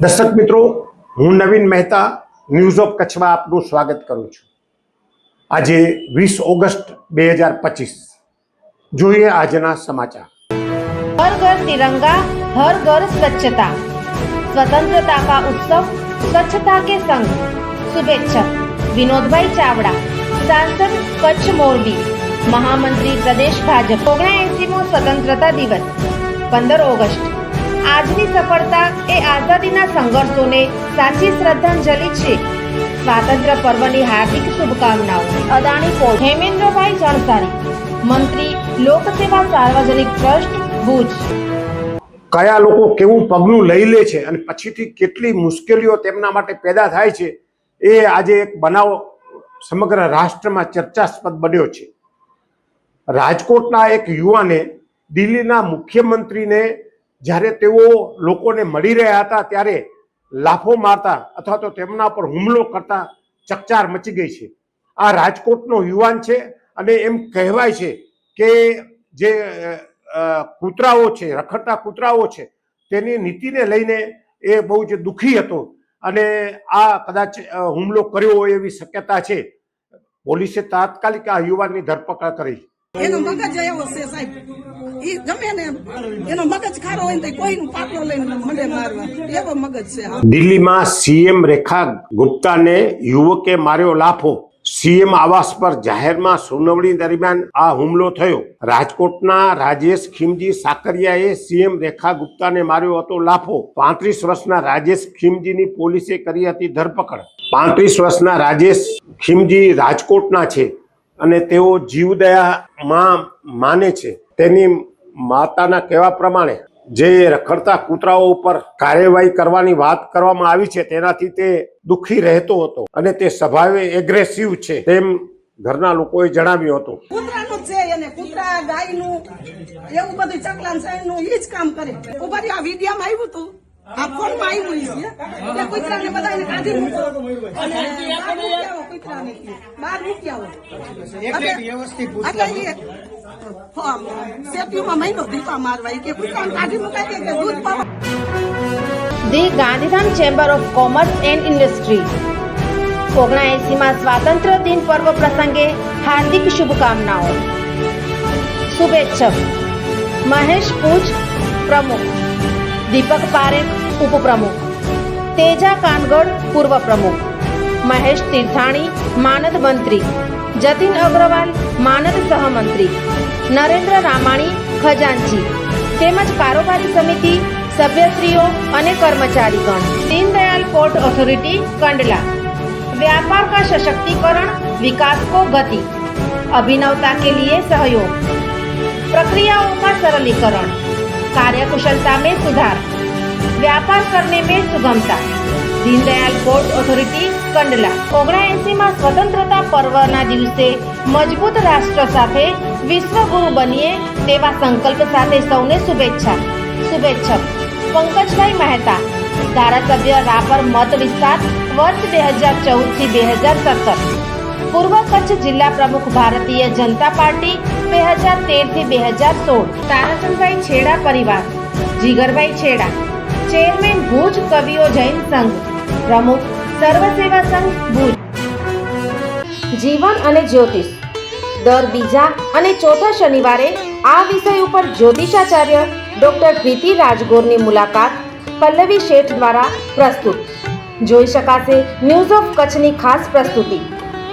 દર્શક મિત્રો, હું નવીન મહેતા ન્યૂઝ ઓફ કચ્છમાં આપનું સ્વાગત કરું છું. આજે વીસ ઓગસ્ટ બે હજાર પચીસ. જોઈએ આજના સમાચાર. હર ઘર તિરંગા, હર ઘર સ્વચ્છતા. સ્વતંત્રતા કા ઉત્સવ, સ્વચ્છતા કે સંઘ? શુભેચ્છક, વિનોદભાઈ ચાવડા, સાંસદ કચ્છ મોરબી, મહામંત્રી પ્રદેશ ભાજપ. ઓગણએસીમો સ્વતંત્રતા દિવસ, પંદર ઓગસ્ટ. આજની સફળતા એ આઝાદીના સંઘર્ષોને સાચી શ્રદ્ધાંજલિ છે. સ્વાતંત્ર્ય પર્વની હાર્દિક શુભકામનાઓ. અદાણી પોર્ટ. હેમેન્દ્રભાઈ જણસારી મંત્રી, લોકસેવા સાર્વજનિક ટ્રસ્ટ, ભુજ. કયા લોકો કેવું પગલું લઈ લે છે અને પછીથી કેટલી મુશ્કેલીઓ તેમના માટે પેદા થાય છે, એ આજે એક બનાવ સમગ્ર રાષ્ટ્રમાં ચર્ચાસ્પદ બન્યો છે. રાજકોટના એક યુવાને દિલ્હીના મુખ્યમંત્રીને જ્યારે તેઓ લોકોને મળી રહ્યા હતા, ત્યારે લાફો મારતા અથવા તો તેમના પર હુમલો કરતા ચકચાર મચી ગઈ છે. આ રાજકોટનો યુવાન છે અને એમ કહેવાય છે કે જે કૂતરાઓ છે, રખડતા કૂતરાઓ છે, તેની નીતિને લઈને એ બહુ જ દુઃખી હતો અને આ કદાચ હુમલો કર્યો હોય એવી શક્યતા છે. પોલીસે તાત્કાલિક આ યુવાનની ધરપકડ કરી. એનો મગજ એવો છે સાહેબ. ઈ ગમે ને એનો મગજ ખારો હોય તો કોઈનું પાટલો લઈને મને મારવા. એવો મગજ છે દિલ્હીમાં સીએમ રેખા ગુપ્તાને યુવકે માર્યો લાફો. સીએમ આવાસ પર જાહેરમાં સુનાવણી દરમિયાન આ હુમલો થયો. રાજકોટના રાજેશ ખીમજી સાકરિયાએ સીએમ રેખા ગુપ્તાને માર્યો હતો લાફો. પાંત્રીસ વર્ષના રાજેશ ખીમજીની પોલીસે કરી હતી ધરપકડ. પાંત્રીસ વર્ષના રાજેશ ખીમજી રાજકોટના છે. અને તેઓ જીવદયામાં માને છે. તેની માતાના કહેવા પ્રમાણે જે રખડતા કૂતરાઓ ઉપર કાર્યવાહી કરવાની વાત કરવામાં આવી છે, તેનાથી તે દુઃખી રહેતો હતો અને તે સ્વભાવે એગ્રેસિવ છે તેમ ઘરના લોકોએ જણાવ્યું હતું. કૂતરાનું છે અને કૂતરા, ગાયનું, એવું બધું ચકલાન સાઈનું ઈ જ કામ કરે. ઉપર આ વિડીયામાં આવ્યું હતું આ ફોનમાં આવ્યું ઈ છે એટલે કૂતરાને બધાને કાઢી મૂકો અને બહાર મૂકી આવો કૂતરાને કે. બહાર મૂકી આવો એટલે ઈ ફોર્મ, સેફટીમાં મહિનો દીપા મારવા ઈ કે કૂતરાને કાઢી મુકાય કે દૂધ પાવા the Gandhidham chamber of commerce and industry ઓગણએસીમાં સ્વાતંત્ર્ય દિન પર્વ પ્રસંગે હાર્દિક શુભકામનાઓ શુભેચ્છક મહેશ પૂજ પ્રમુખ દીપક પારેખ ઉપપ્રમુખ તેજા કાનગડ પૂર્વ પ્રમુખ મહેશ તીર્થાણી માનદ મંત્રી જતીન અગ્રવાલ માનદ સહમંત્રી નરેન્દ્ર રામાણી ખજાનચી તેમજ કારોબારી સમિતિ સભ્યશ્રીઓ અને કર્મચારીગણ દીનદયાલ પોર્ટ ઓથોરિટી કંડલા व्यापार का सशक्तिकरण विकास को गति अभिनवता के लिए सहयोग प्रक्रियाओं का सरलीकरण कार्यकुशलता में सुधार व्यापार करने में सुगमता दीनदयाल पोर्ट ઓથોરિટી કંડલા ઓગણએસીમાં સ્વતંત્રતા પર્વના દિવસે મજબૂત રાષ્ટ્ર સાથે વિશ્વગુરુ બનીએ તેવા સંકલ્પ સાથે સૌને શુભેચ્છા શુભેચ્છક પંકજભાઈ મહેતા ધારાસભ્ય રાપર મત વિસ્તાર વર્ષ બે હજાર ચૌદ થી બે હજાર સત્તર પૂર્વ કચ્છ જિલ્લા પ્રમુખ ભારતીય જનતા પાર્ટી બે હજાર તેરથી બે હજાર સોળ. તારાચંદભાઈ છેડા પરિવાર. જીગરભાઈ છેડા. ચેરમેન ભુજ કવિઓ જૈન સંઘ. પ્રમુખ સર્વ સેવા સંઘ ભુજ. જીવન અને જ્યોતિષ. દર બીજા અને ચોથા શનિવારે આ વિષય ઉપર જ્યોતિષાચાર્ય ડોક્ટર પ્રીતિ રાજગોરની મુલાકાત પલ્લવી શેઠ દ્વારા પ્રસ્તુત. જોઈ શકાશે ન્યૂઝ ઓફ કચ્છની ખાસ પ્રસ્તુતિ.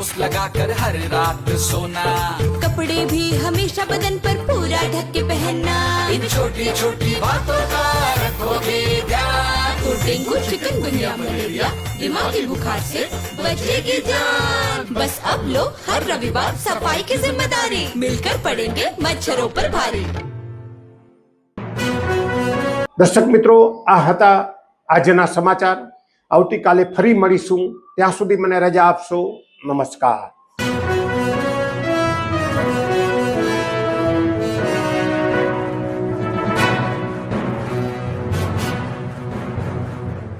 दो फेसवॉश लगाकर हर रात सोना कपड़े भी हमेशा बदन पर पूरा ढक के पहनना इन छोटी छोटी बातों का रखोगे ध्यान तो डेंगू चिकनगुनिया मलेरिया दिमागी बुखार से बचेगी जान बस अब लो हर रविवार सफाई की जिम्मेदारी मिलकर पड़ेंगे मच्छरों पर भारी દર્શક મિત્રો આ હતા આજના સમાચાર આવતીકાલે ફરી મળીશું ત્યાં સુધી મને રજા આપશો નમસ્કાર.